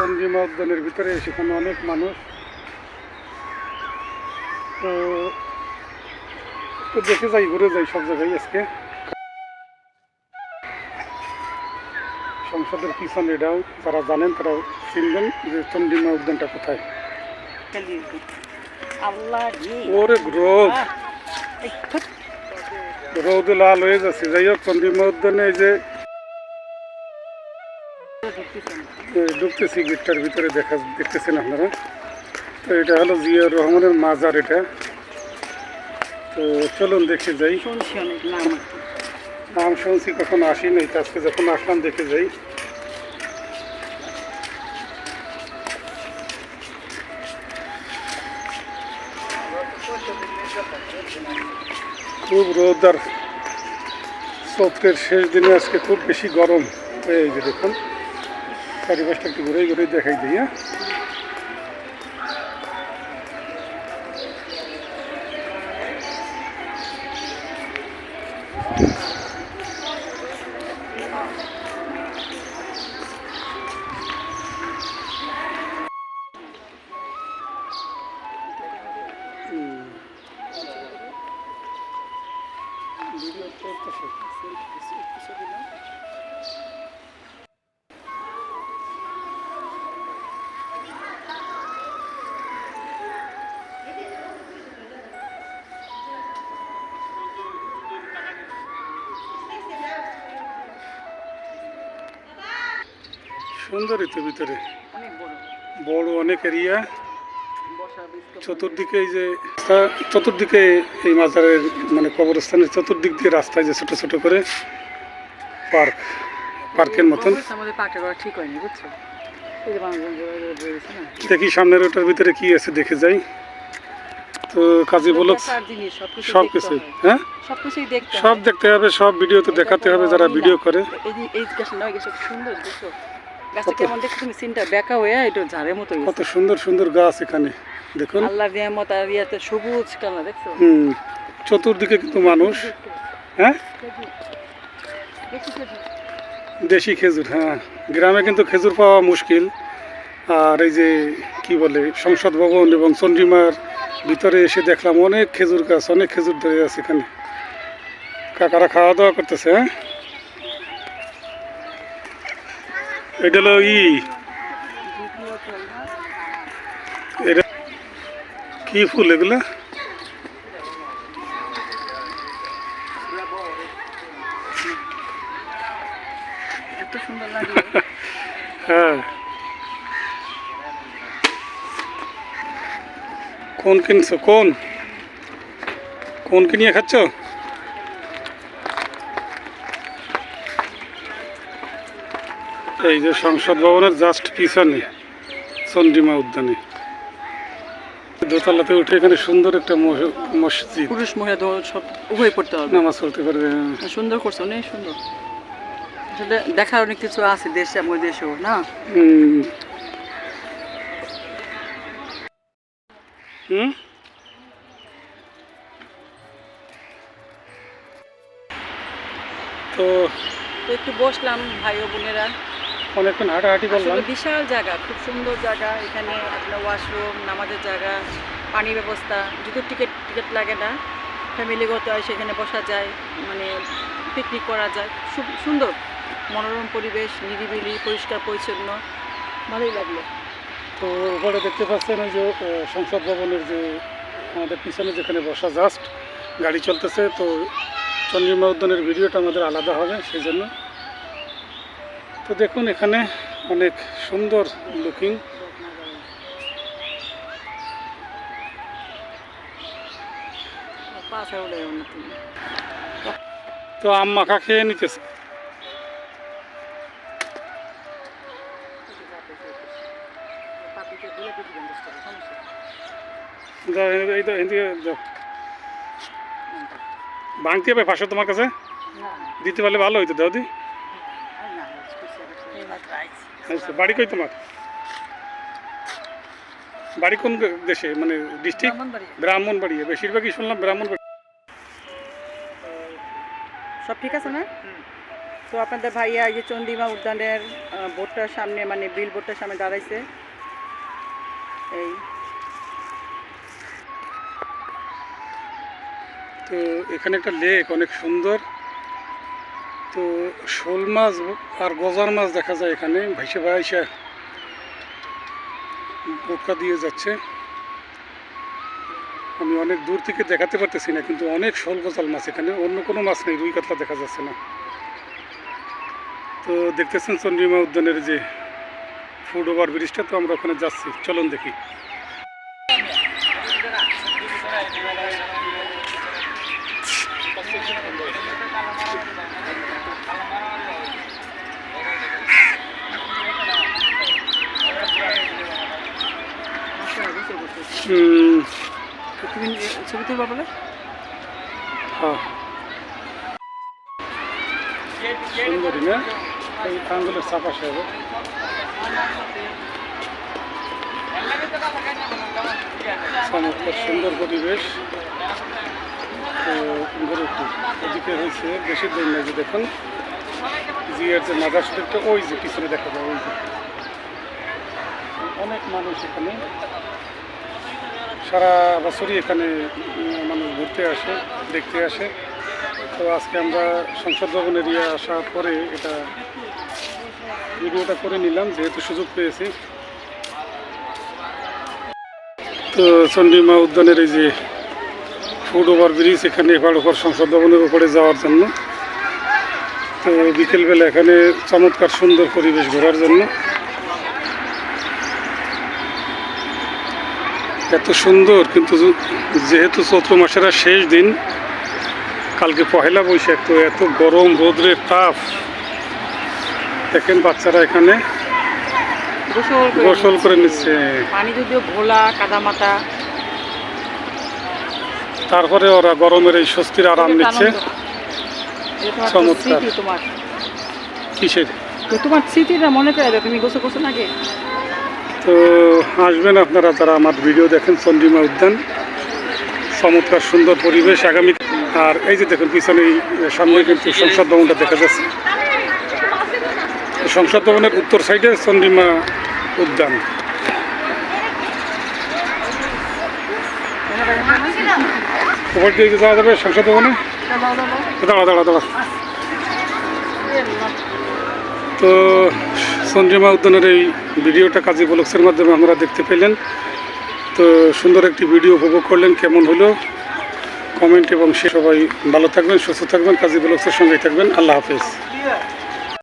চন্দ্রিমা উদ্যানের ভিতরে সেখানে অনেক মানুষ। তো তো দেখে যাই ঘুরে যাই সব জায়গায় আজকে। সংসদের পিছনে এটাও যারা জানেন তারা চিনবেন যে চন্দ্রিমা উদ্যানটা কোথায়। ওরে এই রোদ লাল হয়ে যাচ্ছে। যাই হোক চন্দ্রিমা উদ্যানে এই যে ঢুকতেছে, গেটটার ভিতরে দেখা দেখতেছেন আপনারা। তো এটা হলো জিয়াউর রহমানের মাজার এটা। তো চলুন দেখে যাই। নাম শুনছি, কখনো আসি নাই আজকে যখন আসলাম দেখে যাই। খুব রোদ আর শেষ দিনে আজকে খুব বেশি গরম। এই যে দেখুন। চারিপাশটা একটু ঘুরে ঘুরে দেখাই দিই হ্যাঁ সুন্দরই তো ভিতরে। বড়। অনেক এরিয়া। চতুর্দিকে এই যে চতুর্দিকে এই মাজারের মানে কবরস্থানের চতুর্দিক দিয়ে রাস্তায় যে ছোট ছোট করে পার্ক পার্কের মতন। দেখি সামনের ওটার ভিতরে কি আছে দেখে যাই। তো কাজী বলক সব কিছু হ্যাঁ? সব দেখতে হবে সব ভিডিও তো দেখাতে হবে যারা ভিডিও করে। তুমি বেঁকা হয়ে ঝাড়ের মতো কত সুন্দর সুন্দর গাছ এখানে দেখুন। নিয়ামত আর ইয়াতে সবুজ কালার দেখছ? হুম চতুর্দিকে কিন্তু মানুষ। হ্যাঁ? দেশি খেজুর হ্যাঁ। গ্রামে কিন্তু খেজুর পাওয়া মুশকিল। আর এই যে কি বলে সংসদ ভবন এবং চন্ডিমার ভিতরে এসে দেখলাম অনেক খেজুর গাছ অনেক খেজুর ধরে আছে এখানে। কাকারা খাওয়া দাওয়া করতেছে হ্যাঁ? এটা হলো ই। এটা কি ফুল এগুলা? হ্যাঁ। কোন কিনছো? কোন? কোন কিনিয়ে খাচ্ছ? এই যে সংসদ ভবনের জাস্ট পিছনে চন্ডিমা উদ্যানে। দোতলাতে উঠে এখানে সুন্দর একটা মস- মসজিদ। পুরুষ মহিলা সব উভয় পড়তে হবে। নামাজ পড়তে পারবে হ্যাঁ। সুন্দর করছে অনেক সুন্দর। আসলে দেখার অনেক কিছু আছে দেশে আমাদের দেশেও না? হুম। তো একটু বসলাম ভাই ও বোনেরা। অনেকক্ষণ হাঁটাহাঁটি করলাম। বিশাল জায়গা খুব সুন্দর জায়গা। এখানে আপনার ওয়াশরুম নামাজের জায়গা পানি ব্যবস্থা। যদিও টিকিট টিকিট লাগে না ফ্যামিলিগত হয় সেখানে বসা যায় মানে পিকনিক করা যায়। সুন্দর। মনোরম পরিবেশ নিরিবিলি পরিষ্কার পরিচ্ছন্ন। ভালোই লাগল। তো উপরে দেখতে পাচ্ছেন ওই যে সংসদ ভবনের যে আমাদের পিছনে যেখানে বসা জাস্ট গাড়ি চলতেছে তো চন্দ্রিমা উদ্যানের ভিডিওটা আমাদের আলাদা হবে সেই জন্য। তো দেখুন এখানে অনেক সুন্দর লুকিং তো আম মাখা খেয়ে নিতেছে। যাও, এই- এই তো এদিকে যাও। ভাঙতে হবে পাশে তোমার কাছে? দিতে পারলে ভালো হইতো দাদি বাড়ি কই তোমার? বাড়ি কোন দেশে? মানে ডিস্ট্রিক্ট ব্রাহ্মণবাড়ি বেশিরভাগই শুনলাম ব্রাহ্মণবাড়ি সব ঠিক আছে না তো আপনাদের ভাইয়া এই যে চন্ডিমা উদ্যানের বোটটার সামনে মানে বিল বোটটার সামনে দাঁড়াইছে। এই। তো এখানে একটা লেক অনেক সুন্দর। তো শোল মাছ আর গজার মাছ দেখা যায় এখানে। ভাইসে ভাইসা বোটকা দিয়ে যাচ্ছে। আমি অনেক দূর থেকে দেখাতে পারতেছি না, কিন্তু অনেক শোল গজাল মাছ এখানে। অন্য কোনো মাছ নেই, রুই কাতলা দেখা যাচ্ছে না। তো দেখতেছেন চন্দ্রিমা উদ্যানের যে ফুড ওভার ব্রিজটা, তো আমরা ওখানে যাচ্ছি। চলুন দেখি হুম, তো তুমি ছবি তুলবা বলে হ্যাঁ সুন্দরী এই আঙ্গুলের চাপা সাহেব চমৎকার সুন্দর পরিবেশ ঘুরে এদিকে হয়েছে বেশি দিন যে দেখুন জিয়ার যে মাদার ওই যে পিছনে দেখা যায় ওই যে অনেক মানুষ এখানে সারা বছরই এখানে মানুষ ঘুরতে আসে, দেখতে আসে। তো আজকে আমরা সংসদ ভবন এরিয়া আসার পরে এটা ভিডিওটা করে নিলাম, যেহেতু সুযোগ পেয়েছি। তো চন্ডিমা উদ্যানের এই যে ফুড ওভার ব্রিজ, এখানে এবার উপর সংসদ ভবনের উপরে যাওয়ার জন্য। তো বিকেলবেলা এখানে চমৎকার সুন্দর পরিবেশ ঘোরার জন্য। এত সুন্দর কিন্তু যেহেতু চৈত্র মাসের শেষ দিন কালকে পহেলা বৈশাখ তো এত গরম রোদ্রের তাপ দেখেন বাচ্চারা এখানে গোসল করে নিচ্ছে। নিচ্ছে। পানি যদিও ঘোলা কাদামাটা তারপরে ওরা গরমের এই স্বস্তির আরাম নিচ্ছে। চমৎকার। কিসের? তোমার স্মৃতিটা মনে করে তুমি গোসল গোসল আগে তো আসবেন আপনারা যারা আমার ভিডিও দেখেন চন্ডিমা উদ্যান। চমৎকার, সুন্দর পরিবেশ আগামী আর এই যে দেখুন, পিছনে সামনে কিন্তু সংসদ ভবনটা দেখা যাচ্ছে। সংসদ ভবনের উত্তর সাইডে চন্ডিমা উদ্যান। ওপর দিয়ে যাওয়া যাবে সংসদ ভবনে? দাঁড়া দাঁড়া দাঁড়া। তো চন্দ্রিমা উদ্যানের এই ভিডিওটা কাজী ব্লগসের মাধ্যমে আমরা দেখতে পেলেন। তো সুন্দর একটি ভিডিও উপভোগ করলেন, কেমন হলো? কমেন্ট এবং সে সবাই ভালো থাকবেন, সুস্থ থাকবেন, কাজী ব্লগসের সঙ্গেই থাকবেন। আল্লাহ হাফেজ।